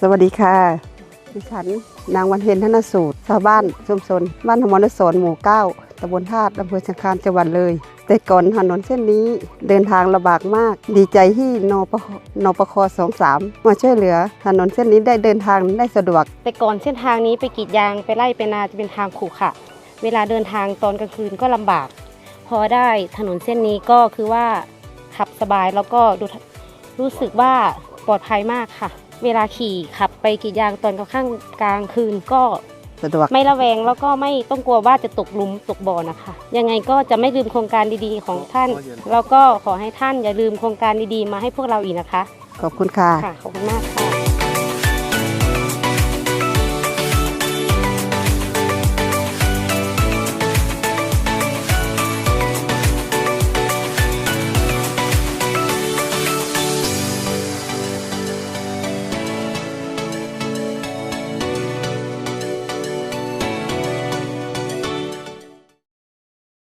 สวัสดีค่ะ ดิฉันนางวันเพ็ญธนสูตร ชาวบ้านชุมชนบ้านธรรมนสนหมู่เก้าตำบลธาตุอำเภอสังคารจังหวัดเลย แต่ก่อนถนนเส้นนี้เดินทางลำบากมาก ดีใจที่นปนปคสองสามมาช่วยเหลือถนนเส้นนี้ได้เดินทางได้สะดวก แต่ก่อนเส้นทางนี้ไปกรีดยางไปไล่ไปนาจะเป็นทางขรุขระเวลาเดินทางตอนกลางคืนก็ลำบาก พอได้ถนนเส้นนี้ก็คือว่าขับสบายแล้วก็ดูรู้สึกว่าปลอดภัยมากค่ะ เวลาขี่ขับไปกรีดยางตอนกลางค่ำกลางคืนก็สะดวกไม่ระแวงแล้วก็ไม่ต้องกลัวว่าจะตกหลุมตกบ่อนะคะ ยังไงก็จะไม่ลืมโครงการดีๆของท่าน แล้วก็ขอให้ท่านอย่าลืมโครงการดีๆ มาให้พวกเราอีกนะคะ ขอบคุณค่ะ ค่ะ ขอบคุณมากค่ะ